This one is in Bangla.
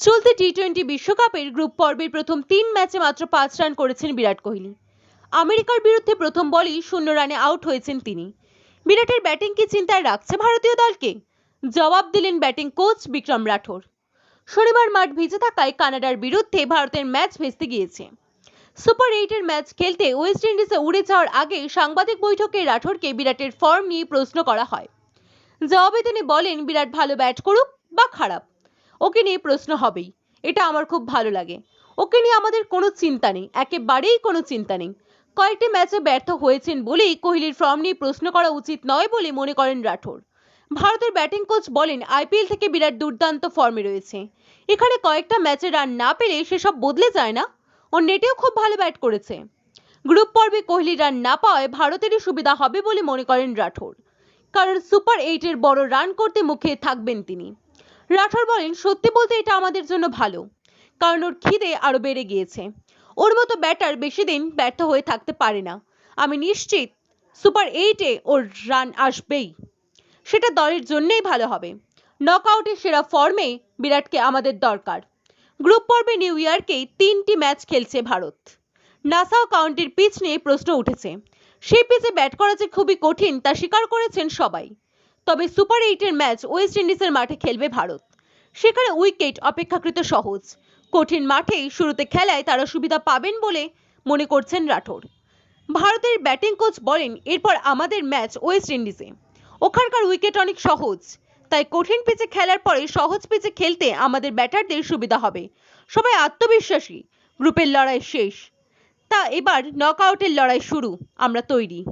চলতি টি টোয়েন্টি বিশ্বকাপের গ্রুপ পর্বের প্রথম তিন ম্যাচে মাত্র পাঁচ রান করেছেন বিরাট কোহলি। আমেরিকার বিরুদ্ধে প্রথম বলেই শূন্য রানে আউট হয়েছেন তিনি। বিরাটের ব্যাটিং কি চিন্তায় রাখছে ভারতীয় দলকে? জবাব দিলেন ব্যাটিং কোচ বিক্রম রাঠোর শনিবার মাঠ ভিজে থাকায় কানাডার বিরুদ্ধে ভারতের ম্যাচ ভেস্তে গিয়েছে। সুপার এইটের ম্যাচ খেলতে ওয়েস্ট ইন্ডিজে উড়ে যাওয়ার আগে সাংবাদিক বৈঠকে রাঠোরকে বিরাটের ফর্ম নিয়ে প্রশ্ন করা হয়। জবাবে তিনি বলেন, বিরাট ভালো ব্যাট করুক বা খারাপ। ওকে নিয়ে প্রশ্ন হবেই। এটা আমার খুব ভালো লাগে। ওকে নিয়ে আমাদের কোনো চিন্তা নেই, একেবারেই কোনো চিন্তা নেই। কয়েকটি ম্যাচে ব্যর্থ হয়েছেন বলেই কোহলির ফর্ম নিয়ে প্রশ্ন করা উচিত নয় বলে মনে করেন রাঠোর। ভারতের ব্যাটিং কোচ বলেন, আইপিএল থেকে বিরাট দুর্দান্ত ফর্মে রয়েছে। এখানে কয়েকটা ম্যাচে রান না পেলে সেসব বদলে যায় না? ও নেটেও খুব ভালো ব্যাট করেছে। গ্রুপ পর্বে কোহলি রান না পাওয়ায় ভারতেরই সুবিধা হবে বলে মনে করেন রাঠোর। কারণ সুপার এইটের বড় রান করতে মুখে থাকবেন তিনি। রাঠোর বলেন, সত্যি বলতে এটা আমাদের জন্য ভালো। কারণ ওর খিদে আরও বেড়ে গিয়েছে। ওর মতো ব্যাটার বেশি দিন ব্যর্থ হয়ে থাকতে পারে না। আমি নিশ্চিত সুপার এইটে ওর রান আসবেই। সেটা দলের জন্যই ভালো হবে। নকআউটে সেরা ফর্মে বিরাটকে আমাদের দরকার। গ্রুপ পর্বে নিউ ইয়র্কেই তিনটি ম্যাচ খেলছে ভারত। নাসাও কাউন্টির পিচ নিয়ে প্রশ্ন উঠেছে। সেই পিচে ব্যাট করা যে খুবই কঠিন, তা স্বীকার করেছেন সবাই। তবে সুপার এইটের ম্যাচ ওয়েস্ট ইন্ডিজের মাঠে খেলবে ভারত। সেখানে উইকেট অপেক্ষাকৃত সহজ। কঠিন মাঠেই শুরুতে খেলায় তারা সুবিধা পাবেন বলে মনে করছেন রাঠোর। ভারতের ব্যাটিং কোচ বলেন, এরপর আমাদের ম্যাচ ওয়েস্ট ইন্ডিজে। ওখানকার উইকেট অনেক সহজ। তাই কঠিন পিচে খেলার পরে সহজ পিচে খেলতে আমাদের ব্যাটারদের সুবিধা হবে। সবাই আত্মবিশ্বাসী। গ্রুপের লড়াই শেষ। তা এবার নকআউটের লড়াই শুরু। আমরা তৈরি।